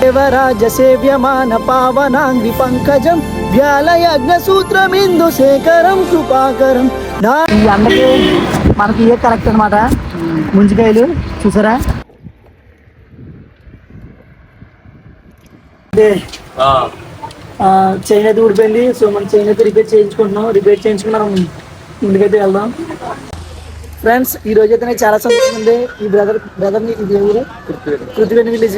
దేవరాజ సేవ్యమాన పావనాంగ్రి పంకజం వ్యాలయజ్ఞ సూత్రమిందు శేఖరం కృపాకరం. అందకి మనకి ఏ కరెక్ట్ అనమాట ముంజికాయలు చూసారా? చైన్ అయితే ఊడిపోయింది సో మనం చైన్ అయితే రిపేర్ చేయించుకుంటున్నాం. రిపేర్ చేయించుకుని మనం ముందుకైతే వెళ్దాం. ఫ్రెండ్స్ ఈ రోజు అయితే నాకు చాలా సంతోషం ఉంది. ఈ బ్రదర్ బ్రదర్ని ఇది ఎవరు? పృథ్వీ విలేజ్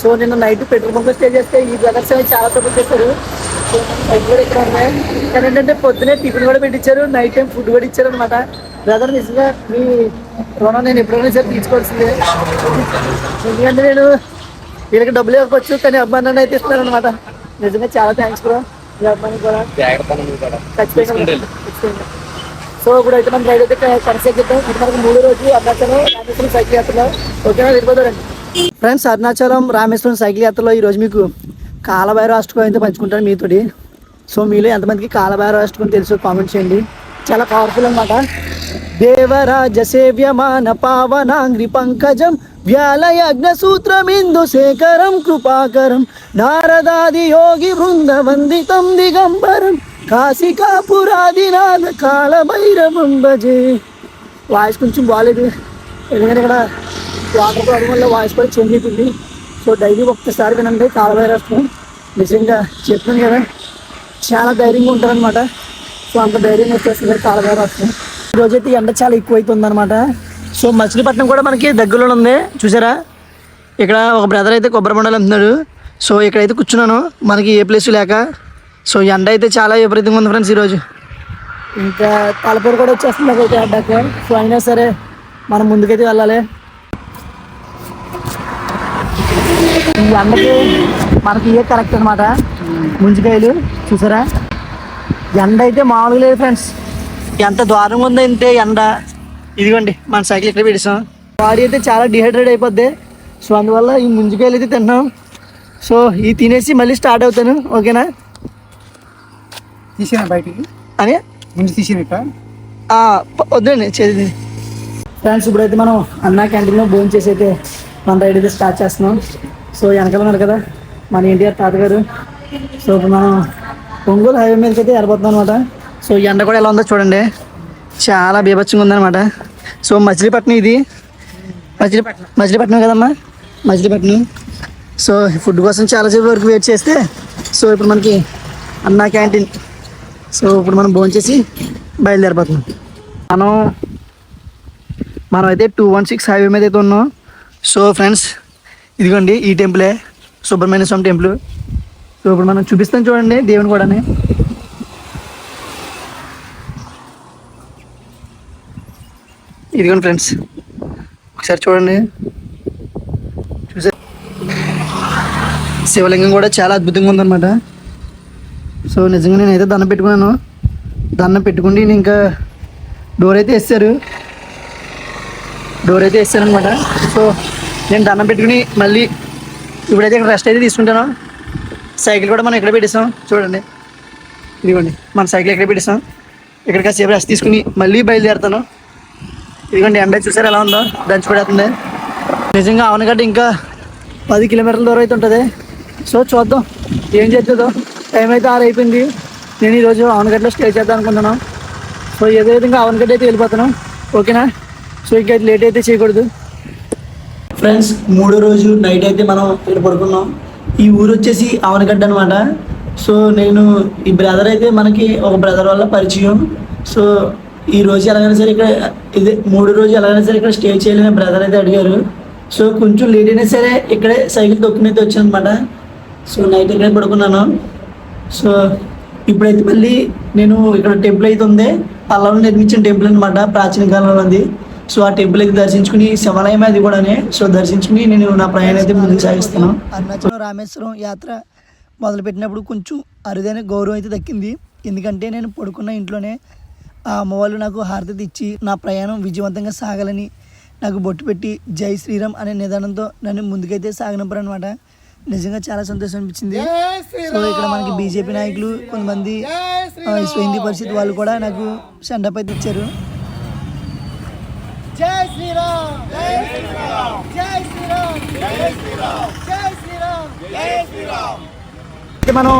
సో నిన్న నైట్ పెట్రోల్ బంక్ స్టే చేస్తే ఈ బ్రదర్స్ అనేవి చాలా సపోర్ట్ చేస్తారు. సో బైక్ కూడా ఇక్కడ ఉన్నాయి. కానీ ఏంటంటే పొద్దునే టిఫిన్ కూడా పెట్టించారు నైట్ టైం ఫుడ్ కూడా ఇచ్చారు అనమాట బ్రదర్ నిజంగా మీ రుణం నేను ఎప్పుడైనా సరే తీసుకోవాల్సిందే ఎందుకంటే నేను వీళ్ళకి డబ్బులు ఇవ్వకపోవచ్చు కానీ అభిమానాన్ని అయితే ఇస్తున్నారు అనమాట నిజంగా చాలా థ్యాంక్స్ బ్రో మీ అభిమాని కూడా. ఖచ్చితంగా. సో ఇప్పుడు అయితే మనం రైడ్ అయితే కొనసాగిద్దాం ఇది మనకు మూడు రోజు అరుణాచలం రామేశ్వరం సైకిల్ యాత్రలో. ఓకేనా? వెళ్ళిపోతారండి ఫ్రెండ్స్ అరుణాచలం రామేశ్వరం సైకిల్ యాత్రలో ఈరోజు మీకు కాలభైరవ అష్టకం అయితే పంచుకుంటాను మీతోటి. సో మీలో ఎంతమందికి కాలభైరవ అష్టకం తెలుసు కామెంట్ చేయండి. చాలా పవర్ఫుల్ అనమాట దేవరాజ సేవ్యమాన పావనాంగ్రి పంకజం వ్యాలయజ్ఞ సూత్రమిందు శేఖరం కృపాకరం నారదాది యోగి బృంద వందితం దిగంబరం. కాశికాపురాదినాథ కాల భజే వాయిస్ కొంచెం బాగాలేదు ఎందుకంటే ఇక్కడ వాటర్ ప్రాబ్లం వల్ల వాయిస్ కూడా చేంజ్ అవుతుంది. సో డైలీ ఒక్కసారి వినండి కాలభైరవం. నిజంగా చెప్పాను కదా చాలా ధైర్యంగా ఉంటారనమాట సో అంత ధైర్యం వచ్చేస్తుంది కాలభైరవం. అయితే ఎండ చాలా ఎక్కువ అవుతుంది అనమాట సో మచిలీపట్నం కూడా మనకి దగ్గరలో ఉంది. చూసారా? ఇక్కడ ఒక బ్రదర్ అయితే కొబ్బరి బొండాలు అమ్ముతున్నాడు సో ఇక్కడైతే కూర్చున్నాను. మనకి ఏ ప్లేస్ లేక సో ఎండ అయితే చాలా విపరీతంగా ఉంది ఫ్రెండ్స్ ఈరోజు. ఇంకా తలపూరు కూడా వచ్చేస్తుంది నాకైతే అడ్డాక. సో అయినా సరే మనం ముందుకైతే వెళ్ళాలి. ఈ ఎండకి మనకి ఏ కరెక్ట్ అనమాట ముంజికాయలు చూసారా? ఎండ అయితే మామూలుగా లేదు ఫ్రెండ్స్ ఎంత దారుణంగా ఇంతే ఎండ ఇదిగోండి మన సైకిల్ ఇక్కడ పెడిసాం బాడీ అయితే చాలా డిహైడ్రేట్ అయిపోద్ది. సో అందువల్ల ఈ ముంజికాయలు అయితే తింటున్నాం సో ఈ తినేసి మళ్ళీ స్టార్ట్ అవుతాను. ఓకేనా? తీసిన బయటికి? అని? ముందు తీసినట్ట? వద్దండి చేది ఫ్రెండ్స్ ఇప్పుడైతే మనం అన్నా క్యాంటీన్లో భోజనం చేసి అయితే మన రైడ్ అయితే స్టార్ట్ చేస్తున్నాం. సో వెనకాల ఉన్నారు కదా మన ఎన్టీఆర్ తాతగారు. సో ఇప్పుడు మనం ఒంగోలు హైవే మీదకి అయితే వెళ్ళిపోతున్నాం అనమాట సో ఎండ కూడా ఎలా ఉందో చూడండి. చాలా బీభత్సంగా ఉందన్నమాట. సో మచిలీపట్నం ఇది. మచిలీ మచిలీపట్నం కదమ్మా? మచిలీపట్నం. సో ఫుడ్ కోసం చాలాసేపు వరకు వెయిట్ చేస్తే సో ఇప్పుడు మనకి అన్నా క్యాంటీన్ సో ఇప్పుడు మనం భోంచేసి చేసి బయలుదేరిపోతున్నాం మనం మనం అయితే టూ వన్ సిక్స్ హైవే మీద అయితే ఉన్నాం. సో ఫ్రెండ్స్ ఇదిగోండి ఈ టెంపులే సుబ్రహ్మణ్య స్వామి టెంపుల్. సో ఇప్పుడు మనం చూపిస్తాం చూడండి దేవుని కూడా ఇదిగోండి ఫ్రెండ్స్ ఒకసారి చూడండి. చూసా శివలింగం కూడా చాలా అద్భుతంగా ఉందన్నమాట. సో నిజంగా నేనైతే దండం పెట్టుకున్నాను. దండం పెట్టుకుంటే నేను ఇంకా డోర్ అయితే వేస్తారు. డోర్ అయితే వేస్తారనమాట సో నేను దండం పెట్టుకుని మళ్ళీ ఇప్పుడైతే ఇక్కడ రెస్ట్ అయితే తీసుకుంటాను. సైకిల్ కూడా మనం ఇక్కడ పెట్టేసాం చూడండి. ఇదిగోండి. మన సైకిల్ ఎక్కడ పెట్టేసాం ఇక్కడ కాసేపు రెస్ట్ తీసుకుని మళ్ళీ బయలుదేరుతాను. ఇదిగోండి ఎండ చూసారు ఎలా ఉందో? దంచి పడేస్తుంది. నిజంగా అవనగడ్డ ఇంకా పది కిలోమీటర్ల దూరం అయితే ఉంటుంది. సో చూద్దాం. ఏం చేద్దాం టైం అయితే ఆరు అయిపోయింది నేను ఈరోజు అవనగడ్డలో స్టే చేద్దాం అనుకుంటున్నాను సో ఏదో విధంగా అవనగడ్డ అయితే వెళ్ళిపోతున్నాం. ఓకేనా? సో ఇంకా లేట్ అయితే చేయకూడదు. ఫ్రెండ్స్ మూడో రోజు నైట్ అయితే మనం ఇక్కడ పడుకున్నాం. ఈ ఊరు వచ్చేసి అవనగడ్డ అనమాట సో నేను ఈ బ్రదర్ అయితే మనకి ఒక బ్రదర్ వల్ల పరిచయం. సో ఈ రోజు ఎలాగైనా సరే ఇక్కడ ఇదే మూడు రోజు ఎలాగైనా సరే ఇక్కడ స్టే చేయాలని బ్రదర్ అయితే అడిగారు. సో కొంచెం లేట్ అయినా సరే ఇక్కడే సైకిల్ తొక్కునైతే వచ్చాను అనమాట సో నైట్ ఇక్కడే పడుకున్నాను. సో ఇప్పుడైతే మళ్ళీ నేను ఇక్కడ టెంపుల్ అయితే ఉంది. పల్లవులు నిర్మించిన టెంపుల్ అనమాట ప్రాచీన కాలంలో ఉంది. సో ఆ టెంపుల్ అయితే దర్శించుకుని శివాలయం అది కూడానే. సో దర్శించుకుని నేను నా ప్రయాణం అయితే ముందుకు సాగిస్తాను. అరుణాచలం రామేశ్వరం యాత్ర మొదలుపెట్టినప్పుడు కొంచెం అరుదైన గౌరవం అయితే దక్కింది. ఎందుకంటే నేను పడుకున్న ఇంట్లోనే ఆ అమ్మవాళ్ళు నాకు హారతి ఇచ్చి నా ప్రయాణం విజయవంతంగా సాగాలని నాకు బొట్టు పెట్టి జై శ్రీరామ్ అనే నిదానంతో నన్ను ముందుకైతే సాగనంపారు అనమాట నిజంగా చాలా సంతోషం అనిపించింది. సో ఇక్కడ మనకి బీజేపీ నాయకులు కొంతమంది హిందీ పరిషత్ వాళ్ళు కూడా నాకు షండప్ అయితే ఇచ్చారు. జై శ్రీరామ్. జై అయితే మనం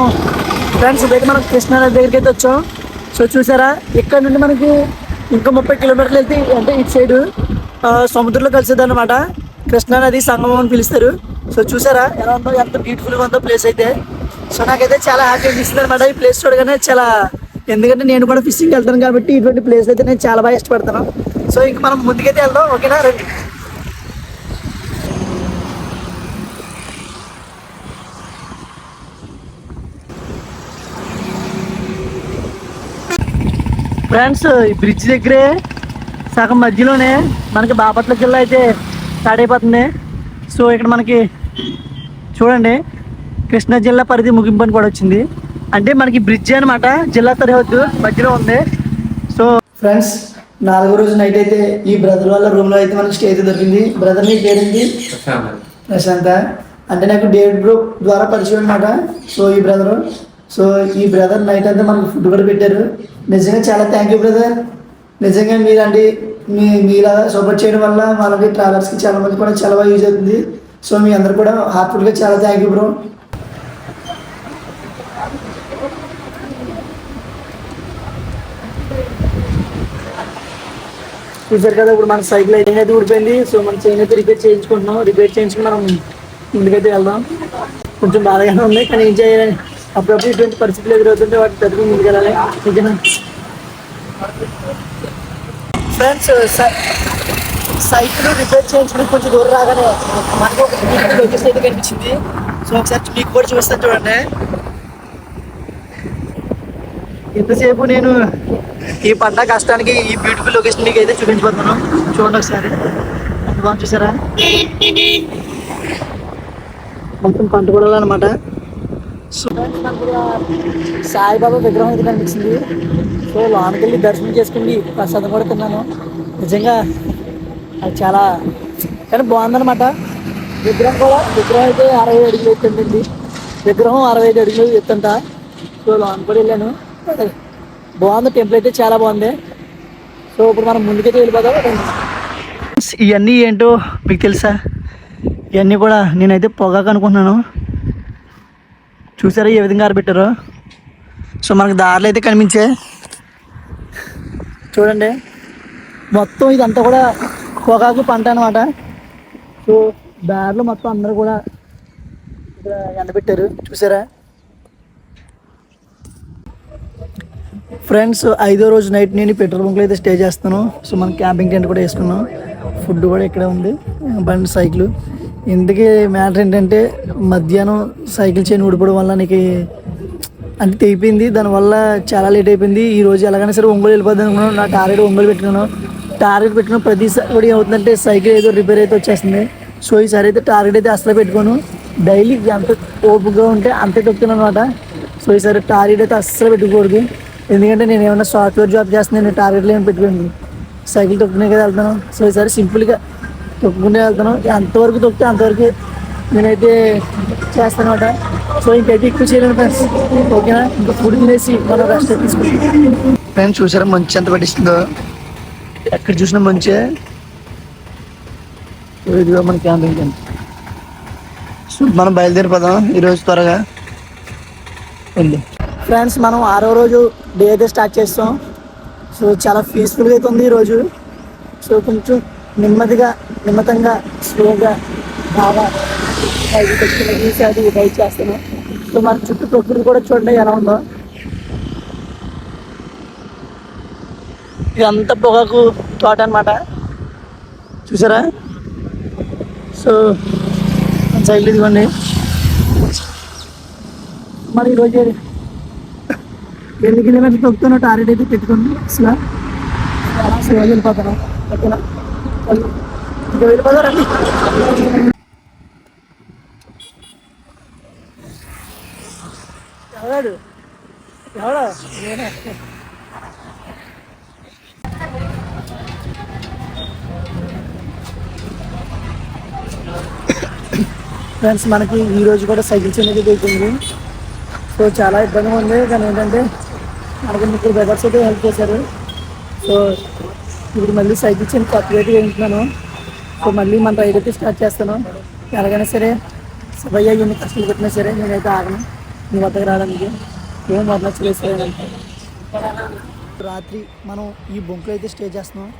ఫ్రెండ్స్ ఇప్పుడైతే మనం కృష్ణానది దగ్గరికి అయితే వచ్చాం. సో చూసారా ఇక్కడ నుండి మనకి ఇంకా ముప్పై కిలోమీటర్లు వెళ్తే అంటే ఇటు సైడ్ సముద్రంలో కలిసేది అనమాట కృష్ణానది సంగమం అని పిలుస్తారు. సో చూసారా ఎలా ఉందో? ఎంత బ్యూటిఫుల్గా ఉందో ప్లేస్ అయితే. సో నాకైతే చాలా హ్యాపీ అనిపిస్తుంది అనమాట ఈ ప్లేస్ చూడగానే చాలా ఎందుకంటే నేను కూడా ఫిషింగ్ వెళ్తాను కాబట్టి ఇటువంటి ప్లేస్ అయితే నేను చాలా బాగా ఇష్టపడతాను. సో ఇంక మనం ముందుకైతే వెళ్దాం. ఓకేనా? రండి. ఫ్రెండ్స్ ఈ బ్రిడ్జ్ దగ్గరే సగం మధ్యలోనే మనకి బాపట్ల జిల్లా అయితే స్టార్ట్ అయిపోతుంది. సో ఇక్కడ మనకి చూడండి కృష్ణా జిల్లా పరిధి ముగింపు అని కూడా వచ్చింది. అంటే మనకి బ్రిడ్జ్ అనమాట జిల్లా సరిహద్దు మధ్యలో ఉంది. సో ఫ్రెండ్స్ నాలుగో రోజు నైట్ అయితే ఈ బ్రదర్ వాళ్ళ రూమ్లో అయితే మనకి స్టే అయితే దొరికింది. బ్రదర్ నీ పేరేంటి ప్రశాంత. అంటే నాకు డేవిడ్ బ్రో ద్వారా పరిచయం అనమాట సో ఈ బ్రదర్ సో ఈ బ్రదర్ నైట్ అంతా మనకు ఫుడ్ కూడా పెట్టారు. నిజంగా చాలా థ్యాంక్ యూ బ్రదర్ నిజంగా మీరండి మీ మీలా సపోర్ట్ చేయడం వల్ల వాళ్ళకి ట్రావెలర్స్కి చాలా మంది కూడా చాలా బాగా యూజ్ అవుతుంది. సో మీ అందరు కూడా హార్ట్ఫుల్గా చాలా థ్యాంక్ యూ బ్రో చూసారు కదా ఇప్పుడు మన సైకిల్ అయితే అయితే ఊడిపోయింది సో మన చైన్ అయితే రిపేర్ చేయించుకుంటున్నాం. రిపేర్ చేయించుకుని మనం ముందుకైతే వెళ్దాం. కొంచెం బాధగానే ఉంది కానీ ఏం చేయాలి? అప్పుడప్పుడు ఇటువంటి పరిస్థితులు ఎదురవుతుంటే వాటి తరఫు ముందుకెళ్ళాలి. ఓకేనా? ఫ్రెండ్స్ సైకిల్ రిపేర్ చేయించడానికి కొంచెం దూరం రాగానే మనకు ఒక లొకేషన్ అయితే కనిపించింది. సో ఒకసారి మీకు కూడా చూపిస్తాను చూడండి. ఎంతసేపు నేను ఈ పంట కష్టానికి ఈ బ్యూటిఫుల్ లొకేషన్ మీకు అయితే చూపించబోతున్నాను. చూడండి ఒకసారి. బాగా చూసారా? మొత్తం పంట కూడా అనమాట సో సాయిబాబా విగ్రహం అయితే కనిపించింది. సో లోనికి వెళ్ళి దర్శనం చేసుకుని ప్రసాదం కూడా తిన్నాను. నిజంగా అది చాలా కానీ బాగుందన్నమాట. విగ్రహం కూడా విగ్రహం అయితే అరవై అడుగులు ఎత్తుందండి విగ్రహం అరవై ఐదు అడుగులు ఎత్తంట సో లోన్ కూడా వెళ్ళాను. బాగుంది టెంపుల్ అయితే చాలా బాగుంది. సో ఇప్పుడు మనం ముందుకైతే వెళ్ళిపోదాం. ఇవన్నీ ఏంటో మీకు తెలుసా? ఇవన్నీ కూడా నేనైతే పొగాకు అనుకుంటున్నాను చూసారా ఏ విధంగా ఆరబెట్టారో? సో మనకు దారిలో అయితే కనిపించే చూడండి. మొత్తం ఇదంతా కూడా పొగాకు పంట అనమాట సో దారిలో మొత్తం అందరూ కూడా ఇక్కడ ఎండబెట్టారు. చూసారా? ఫ్రెండ్స్ ఐదో రోజు నైట్ నేను పెట్రోల్ బంక్లో అయితే స్టే చేస్తాను. సో మనం క్యాంపింగ్ టెంట్ కూడా వేసుకున్నాం. ఫుడ్ కూడా ఇక్కడే ఉంది. బండి సైకిల్. ఇందుకే మ్యాటర్ ఏంటంటే మధ్యాహ్నం సైకిల్ చేయని ఊడిపోవడం వల్ల నీకు అంటే తెగిపోయింది దానివల్ల చాలా లేట్ అయిపోయింది. ఈ రోజు ఎలాగైనా సరే ఒంగోలు వెళ్ళిపోద్ది అనుకున్నాను. నా టార్గెట్ ఒంగోలు పెట్టుకున్నాను. టార్గెట్ పెట్టుకున్న ప్రతిసారి కూడా ఏమవుతుందంటే సైకిల్ ఏదో రిపేర్ అయితే వచ్చేస్తుంది. సో ఈసారి అయితే టార్గెట్ అయితే అసలు పెట్టుకోను. డైలీ ఎంత ఓపుగా ఉంటే అంతే తొక్కుతున్నాను అనమాట సో ఈసారి టార్గెట్ అయితే అస్సలు పెట్టుకోకూడదు. ఎందుకంటే నేను ఏమైనా సాఫ్ట్వేర్ జాబ్ చేస్తున్నాను నేను టార్గెట్లు ఏమి పెట్టుకోండి సైకిల్ తొక్కునే కదా వెళ్తాను సో ఈసారి సింపుల్గా తొక్కుకునే వెళ్తాను. ఎంతవరకు తొక్కితే అంతవరకు నేనైతే చేస్తాను అనమాట సో ఇంకైతే ఎక్కువ చేయలేను ఫ్రెండ్స్ ఓకేనా? ఇంకా ఫుడ్ తినేసి మనం రెస్ట్ తీసుకుంటాం. ఫ్రెండ్స్ చూసారా మంచి ఎంత పట్టిస్తుందో? ఎక్కడ చూసినా మంచి. ఇదిగో మన క్యాంపింగ్ సో మనం బయలుదేరిపోదాం ఈరోజు త్వరగా. వెళ్ళి. ఫ్రెండ్స్ మనం ఆరో రోజు డే అయితే స్టార్ట్ చేస్తాం. సో చాలా పీస్ఫుల్గా అయితే ఉంది ఈరోజు సో కొంచెం నెమ్మదిగా నెమ్మదంగా స్లోగా బాగా పైకి తెచ్చుకుని తీసి అది బైక్ చేస్తాను సో మన చుట్టూ ప్రకృతి కూడా చూడండి ఎలా ఉందో ఇదంతా పొగాకు తోట అనమాట చూసారా? సో సైకిల్ ఇదిగోండి. మరి ఈరోజు ఎన్ని కిలోమీటర్లు తొక్కుతున్నా టార్గెట్ అయితే పెట్టుకోండి అసలు అసలు వెళ్ళిపోతాను ఓకేనా ఇంకా వెళ్ళిపోతారండి ఎవడాడు ఎవడా నేనే ఫ్రెండ్స్ మనకి ఈ రోజు కూడా సైకిల్స్ అనేది దొరికింది. సో చాలా ఇబ్బందిగా ఉంది. కానీ ఏంటంటే మనకి ముగ్గురు బ్రదర్స్ అయితే హెల్ప్ చేశారు. సో ఇప్పుడు మళ్ళీ సైకిల్ చిన్న కొత్తగా అయితే వేయించున్నాను సో మళ్ళీ మన రైడ్ అయితే స్టార్ట్ చేస్తాను. ఎలాగైనా సరే సభయ్య ఎన్ని కష్టాలు పెట్టినా సరే నేనైతే ఆగను. నీ వద్దకు రావడానికి ఏం మొదలు చేసేయాలి రాత్రి మనం ఈ బొంకులో అయితే స్టే చేస్తున్నాం.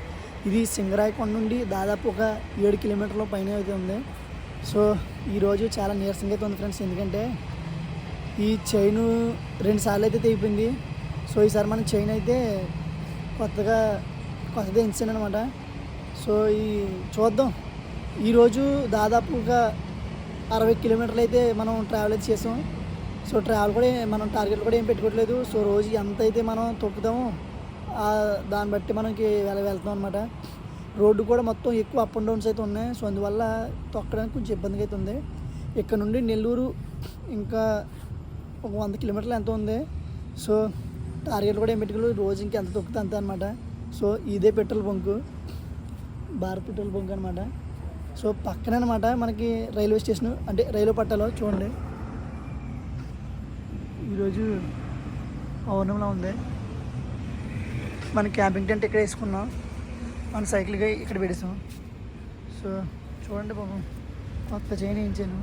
ఇది సింగరాయకొండ నుండి దాదాపు ఒక ఏడు కిలోమీటర్ల పైన అయితే ఉంది. సో ఈరోజు చాలా నీరసంగా అయితే ఉంది ఫ్రెండ్స్. ఎందుకంటే ఈ చైన్ రెండుసార్లు అయితే తెగిపోయింది. సో ఈసారి మన చైన్ అయితే కొత్తగా కొత్తగా ఎంచాను అనమాట సో ఈ చూద్దాం. ఈరోజు దాదాపు ఒక అరవై కిలోమీటర్లు అయితే మనం ట్రావెల్ అయితే చేసాం. సో ట్రావెల్ కూడా మనం టార్గెట్ కూడా ఏం పెట్టుకోవట్లేదు. సో రోజు ఎంత అయితే మనం తొక్కుతామో దాన్ని బట్టి మనకి వెళ్ళ వెళ్తాం అనమాట రోడ్డు కూడా మొత్తం ఎక్కువ అప్ అండ్ డౌన్స్ అయితే ఉన్నాయి. సో అందువల్ల తొక్కడానికి కొంచెం ఇబ్బందిగా అయితే ఉంది. ఇక్కడ నుండి నెల్లూరు ఇంకా ఒక వంద కిలోమీటర్లు ఎంత ఉంది? సో టార్గెట్ కూడా ఏం పెట్టుకోలేదు. రోజు ఇంకా ఎంత తొక్కుతా అంతే అనమాట సో ఇదే petrol bunk. Bharat petrol bunk అనమాట సో పక్కన అనమాట మనకి రైల్వే స్టేషన్ అంటే రైలు పట్టాలో చూడండి. ఈరోజు పౌర్ణమిలో ఉంది. మన క్యాంపింగ్ టెంట్ ఇక్కడ వేసుకున్నాం. మన సైకిల్గా ఇక్కడ పెడేసాం. సో చూడండి బాబు కొత్త చైన్ వేయించాను